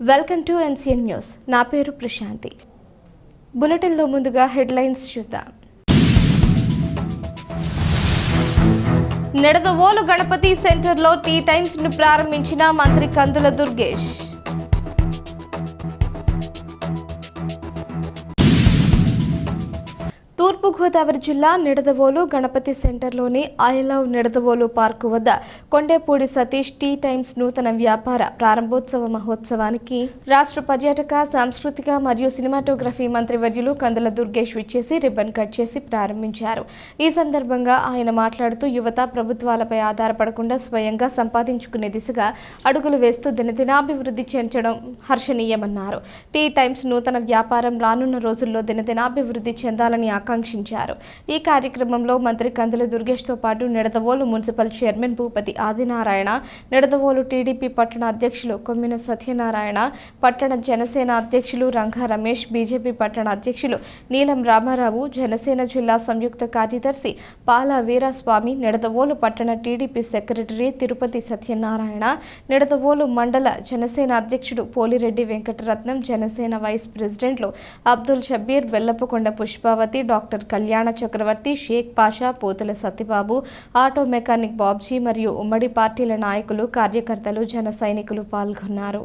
Welcome to NCN news. నా పేరు ప్రశాంతి. బులెటిన్లో ముందుగా హెడ్లైన్స్ చూద్దాం. నిడదవోలు గణపతి సెంటర్లో టీ టైమ్స్ను ప్రారంభించిన మంత్రి కందుల దుర్గేష్. తూర్పుగోదావరి జిల్లా నిడదవోలు గణపతి సెంటర్లోని ఐ లవ్ నిడదవోలు పార్కు వద్ద కొండేపూడి సతీష్ టీ టైమ్స్ నూతన వ్యాపార ప్రారంభోత్సవ మహోత్సవానికి రాష్ట్ర పర్యాటక సాంస్కృతిక మరియు సినిమాటోగ్రఫీ మంత్రి వర్యులు కందుల దుర్గేష్ విచ్చేసి రిబ్బన్ కట్ చేసి ప్రారంభించారు. ఈ సందర్భంగా ఆయన మాట్లాడుతూ యువత ప్రభుత్వాలపై ఆధారపడకుండా స్వయంగా సంపాదించుకునే దిశగా అడుగులు వేస్తూ దినదినాభివృద్ధి చెందడం హర్షణీయమన్నారు. టీ టైమ్స్ నూతన వ్యాపారం రానున్న రోజుల్లో దినదినాభివృద్ధి చెందాలని ఆకాంక్షించారు. ఈ కార్యక్రమంలో మంత్రి కందుల దుర్గేష్తో పాటు Nidadavolu municipal chairman Bhupathi Adinarayana Nidadavolu TDP పట్టణ అధ్యక్షులు కొమ్మిన సత్యనారాయణ పట్టణ జనసేన అధ్యక్షులు రంగా రమేష్ బీజేపీ పట్టణ అధ్యక్షులు నీలం రామారావు జనసేన జిల్లా సంయుక్త కార్యదర్శి పాల వీరస్వామి నిడదవోలు పట్టణ టీడీపీ సెక్రటరీ తిరుపతి సత్యనారాయణ నిడదవోలు మండల జనసేన అధ్యక్షుడు పోలిరెడ్డి వెంకటరత్నం జనసేన వైస్ ప్రెసిడెంట్లు Abdul Shabeer Bellapakonda Pushpavathi doctor Kalyana Chakravarthy Sheikh Pasha Pothula Satyababu auto mechanic Babji మరియు ఉమ్మడి పార్టీల నాయకులు కార్యకర్తలు జన సైనికులు పాల్గొన్నారు.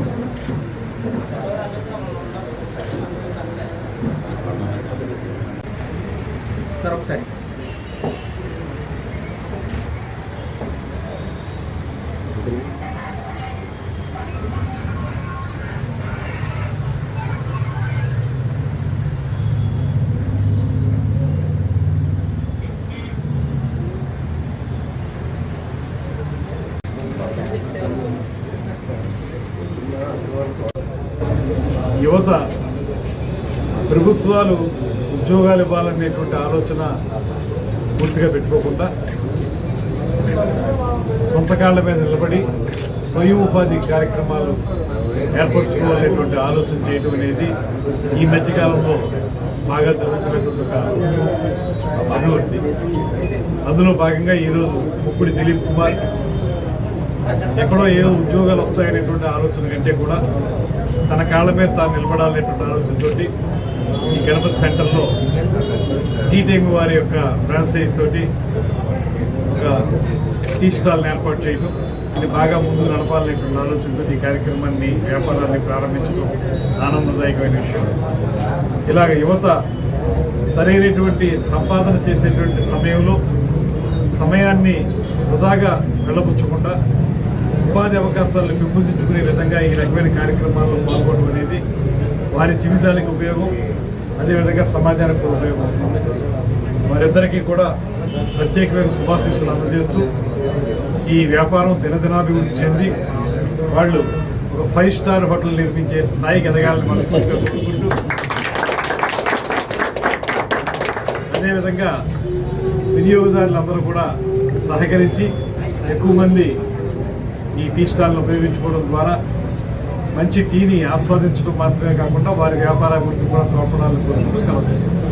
सरपसाई యువత ప్రభుత్వాలు ఉద్యోగాలు ఇవ్వాలనేటువంటి ఆలోచన పూర్తిగా పెట్టుకోకుండా సొంత కాళ్ళ మీద నిలబడి స్వయం ఉపాధి కార్యక్రమాలు ఏర్పరచుకోవాలనేటువంటి ఆలోచన చేయడం అనేది ఈ మధ్యకాలంలో బాగా జరుగుతున్నటువంటి ఒక అభివృద్ధి. అందులో భాగంగా ఈరోజు ముప్పుడి దిలీప్ కుమార్ ఎక్కడో ఏ ఉద్యోగాలు వస్తాయనేటువంటి ఆలోచన కంటే కూడా తన కాళ్ళ మీద తాను నిలబడాలనేటువంటి ఆలోచనతోటి ఈ గణపతి సెంటర్లో టీ వారి యొక్క ఫ్రాంచైజ్ తోటి ఒక టీ స్టాల్ని ఏర్పాటు చేయడం ఇది బాగా ముందుకు నడపాలనేటువంటి ఆలోచనతో ఈ కార్యక్రమాన్ని వ్యాపారాన్ని ప్రారంభించడం ఆనందదాయకమైన విషయం. ఇలాగ యువత సరైనటువంటి సంపాదన చేసేటువంటి సమయంలో సమయాన్ని వృధాగా వెళ్ళబుచ్చకుండా ఉపాధి అవకాశాలను పెంపొందించుకునే విధంగా ఈ రకమైన కార్యక్రమాల్లో పాల్గొనడం అనేది వారి జీవితానికి ఉపయోగం అదేవిధంగా సమాజానికి కూడా ఉపయోగం అవుతుంది. వారిద్దరికీ కూడా ప్రత్యేకమైన శుభాశీస్సులు అందజేస్తూ ఈ వ్యాపారం దినదినాభివృద్ధి చెంది వాళ్ళు ఒక ఫైవ్ స్టార్ హోటల్ నిర్మించే స్థాయికి ఎదగాలని మనస్ఫూర్తిగా కోరుకుంటూ అదేవిధంగా వినియోగదారులందరూ కూడా సహకరించి ఎక్కువ మంది ఈ టీ స్టాల్ను ఉపయోగించుకోవడం ద్వారా మంచి టీని ఆస్వాదించడం మాత్రమే కాకుండా వారి వ్యాపార అభివృద్ధి కూడా తోడ్పడాలని కోరుకుంటూ సెలవు తీసుకుంటాం